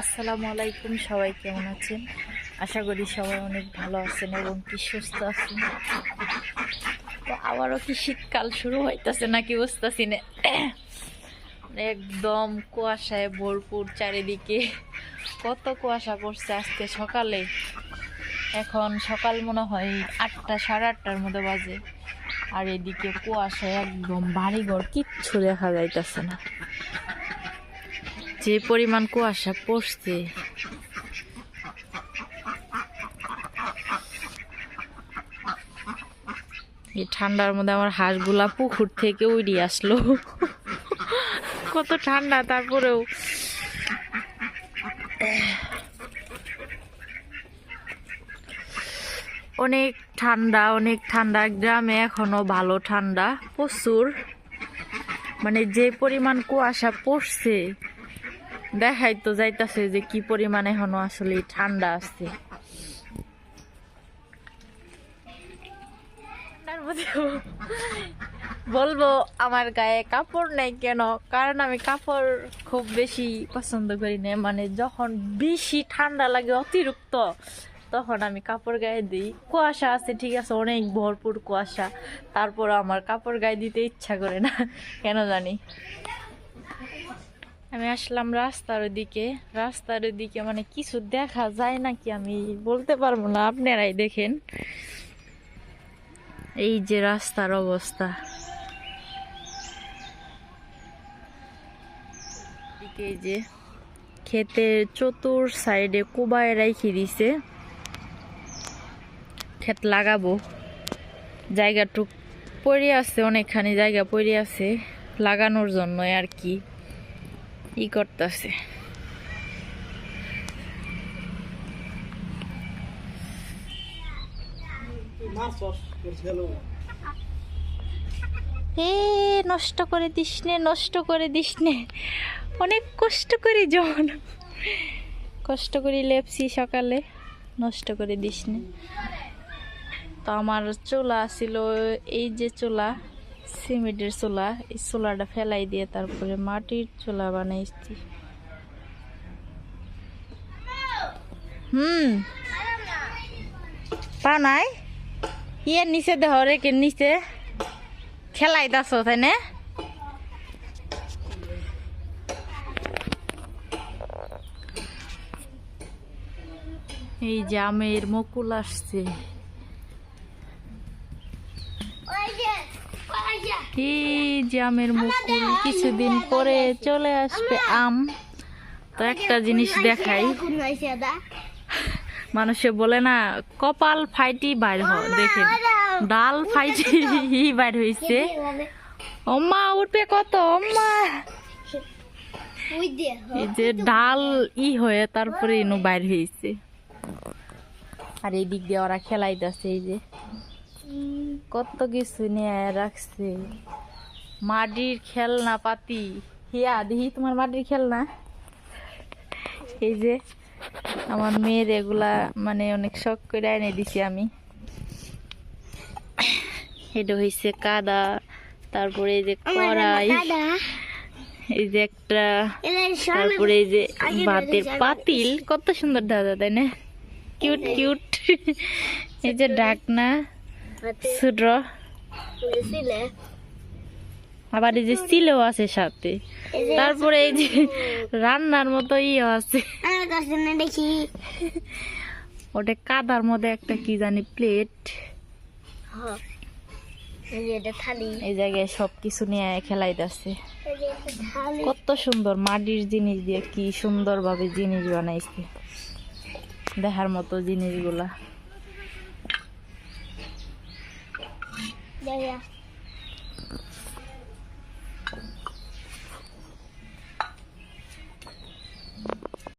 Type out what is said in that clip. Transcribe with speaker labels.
Speaker 1: আসসালামু আলাইকুম, সবাই কেমন আছেন? আশা করি সবাই অনেক ভালো আছেন এবং কি সুস্থ আছেন। তো আবারও কি শীতকাল শুরু হইতেছে নাকি বুঝতেছি না। একদম কুয়াশায় ভরপুর চারিদিকে। কত কুয়াশা পড়ছে আজকে সকালে। এখন সকাল মনে হয় আটটা, সাড়ে আটটার মধ্যে বাজে। আর এদিকে কুয়াশায় একদম বাড়িঘর কিচ্ছু দেখা যাইতেছে না। যে পরিমাণ কুয়াশা পড়ছে। এই ঠান্ডার মধ্যে আমার হাঁসগুলা পুকুর থেকে উড়িয়ে আসলো। কত ঠান্ডা তারপরেও। অনেক ঠান্ডা অনেক ঠান্ডা। গ্রামে এখনও ভালো ঠান্ডা, প্রচুর। মানে যে পরিমাণ কুয়াশা পড়ছে দেখাই তো যাইতাছে যে কি পরিমাণ এখনও আসলে ঠান্ডা তার বলব, আমার গায়ে কাপড় নেই কেন? কারণ আমি কাপড় খুব বেশি পছন্দ করি না। মানে যখন বেশি ঠান্ডা লাগে, অতিরিক্ত, তখন আমি কাপড় গায়ে দিই। কুয়াশা আছে, ঠিক আছে, অনেক ভরপুর কুয়াশা। তারপর আমার কাপড় গায়ে দিতে ইচ্ছা করে না, কেন জানি। আমি আসলাম রাস্তার ওদিকে। রাস্তার ওদিকে মানে কিছু দেখা যায় নাকি আমি বলতে পারব না, আপনারাই দেখেন। এই যে রাস্তার অবস্থা। এই যে ক্ষেতের চতুর সাইডে কুবায় রাইখে দিছে। ক্ষেত লাগাবো। জায়গাটুক পড়ে আছে, অনেকখানি জায়গা পড়ে আছে। লাগানোর জন্য আর কি। ই করতেছে। এ নষ্ট করে দিস নে, নষ্ট করে দিস নে। অনেক কষ্ট করে জন কষ্ট করে লেপসি সকালে, নষ্ট করে দিস নে। তো আমার চোলা ছিল, এই যে চুলা সিমেন্টের চুলা, এই চুলাটা ফেলাই দিয়ে তারপরে মাটির চুলা বানাইছি। হুম। পা নাই? ইয়ে নিচে দেহ রেখে নিচে। খেলাই দাস তাই না? এই যে আমের মুকুল আসছে। যে আমের মুকুল, কিছুদিন পরে চলে আসবে আম। তো একটা জিনিস দেখাই। মানুষে বলে না, কপাল ফাইটি বাইর হ, দেখেন। ডাল ফাইটি বাইর হইছে। অম্মা উঠবে কত অম্মা এই যে ডাল ই হয়ে তারপরে ইনু বাইর হয়েছে আর এই দিক দিয়ে ওরা খেলাইতেছে, এই যে। কত কিছু নিয়ে রাখছে। মাটির খেলনা পাতি। হিয়া দেখি তোমার মাটির খেলনা। এই যে আমার মেয়ের এগুলা মানে অনেক শখ করে এনে দিছি আমি। এটা হয়েছে কাদা তারপরে এই যে কড়াই। এই যে একটা তারপরে এই যে ভাতের পাতিল কত সুন্দর দাদা তাই না? Cute cute. এই যে ডাকনা। আবার এই যে সিলেও আছে সাথে। তারপরে এই যে রান্নার মতো ইয়ে আছে।
Speaker 2: দেখি।
Speaker 1: ওটা কাদার মধ্যে একটা কি জানি প্লেট। এই জায়গায় সব কিছু নিয়ে খেলাইতেছে। কত সুন্দর মাটির জিনিস দিয়ে কি সুন্দর ভাবে জিনিস বানাইছে। দেখার মতো জিনিসগুলা। 爷爷